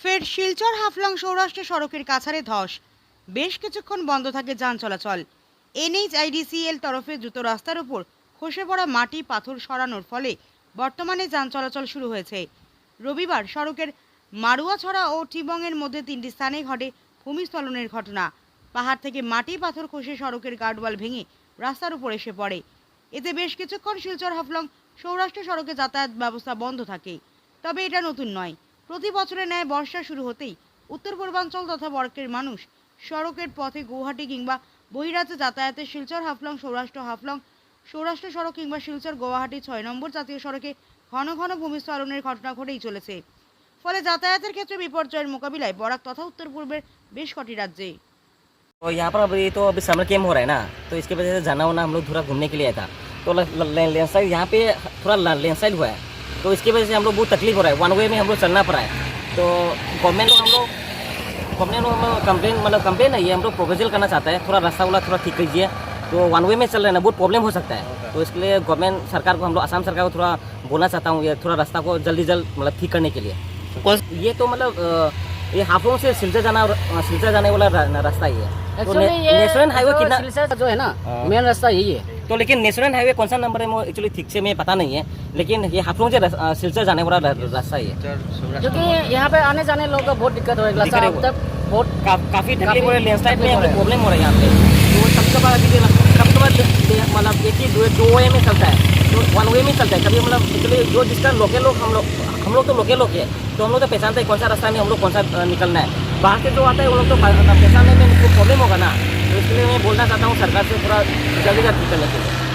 ফের শিলচর হাফলং সৌরাষ্ট্র সড়কের কাছারে ধস। বেশ কিছুক্ষণ বন্ধ থাকে যান চলাচল। এনএইচআইডিসিএল তরফে দ্রুত রাস্তার উপর খসে পড়া মাটি পাথর সরানোর ফলে বর্তমানে যান চলাচল শুরু হয়েছে। রবিবার সড়কের মারুয়াছড়া ও টিবংয়ের মধ্যে তিনটি স্থানে ঘটে ভূমিস্খলনের ঘটনা। পাহাড় থেকে মাটি পাথর খসে সড়কের গার্ডওয়াল ভেঙে রাস্তার উপর এসে পড়ে। এতে বেশ কিছুক্ষণ শিলচর হাফলং সৌরাষ্ট্র সড়কে যাতায়াত ব্যবস্থা বন্ধ থাকে। তবে এটা নতুন নয়। প্রতি বছরের ন্যায় বর্ষা শুরু হতেই উত্তর পূর্বাঞ্চল তথা বর্গের মানুষ সড়কের পথে গৌহাটি কিংবা বহিরাজ্যে যাতায়াতে শিলচর হাফলং সৌরাষ্ট্র হাফলং সৌরাষ্ট্র সড়ক কিংবা শিলচর গুয়াহাটি ছয় নম্বর জাতীয় সড়কে ঘন ঘন ভূমিস্খলনের ঘটনা ঘটেই চলেছে ফলে যাতায়াতের ক্ষেত্রে বিপর্যয়ের মোকাবিলায় বরাক তথা উত্তর পূর্বের বেশ কটি রাজ্যে तो यहाँ पर अभी तो अभी समर कैम्प हो रहा है ना तो इसके वजह से जाना वाना हम लोग थोड़ा घूमने के लिए आया था तो लैंडस्लाइड यहाँ पे थोड़ा लैंडस्लाइड हुआ है तो इसकी वजह से हम लोग बहुत तकलीफ़ हो रहा है। वन वे में हम लोग चलना पड़ा है। तो गवर्नमेंट लोग हम लोग गवर्नमेंट लोग हम लोग कंप्लेन मतलब कंप्लेन नहीं है हम लोग प्रोपोजल करना चाहता है। थोड़ा रास्ता वाला थोड़ा ठीक कीजिए। तो वन वे में चल रहे ना बहुत प्रॉब्लम हो सकता है। तो इसके लिए गवर्नमेंट सरकार को हम लोग आसाम सरकार को थोड़ा बोलना चाहता हूँ ये थोड़ा रास्ता को जल्दी जल्द मतलब ठीक करने के लिए। ये तो मतलब ये हाफलों से सिलचर जाना सिलचर जाने वाला रास्ता ही है। तो ने- ये नेशनल हाईवे कितना जो है ना हाँ। मेन रास्ता यही है। तो लेकिन नेशनल हाईवे कौन सा नंबर है वो एक्चुअली ठीक से मैं पता नहीं है। लेकिन ये हाफलों से सिलचर जाने वाला रास्ता ही है। क्योंकि यहाँ पे आने जाने लोगों को बहुत दिक्कत हो रही है है वो। बहुत काफ़ी तकलीफ़ हो रही है लैंडस्लाइड में हो है। प्रॉब्लम हो रहा है यहाँ पे। तो सबसे बड़ा देखिए सबसे बड़ा दे- दे- मतलब देखिए दो दो वे में चलता है। तो वन वे में चलता है। कभी मतलब एक्चुअली जो जिसका लोकल लोग हम लोग हम लोग तो लोकल लोग है। तो हम लोग तो पहचानते हैं कौन सा रास्ता में हम लोग कौन सा निकलना है। बाहर से जो आता है वो लोग तो पहचानने में उनको प्रॉब्लम होगा ना। तो इसलिए मैं बोलना चाहता हूँ सरकार से पूरा जल्दी जल्दी कर। लेते लिए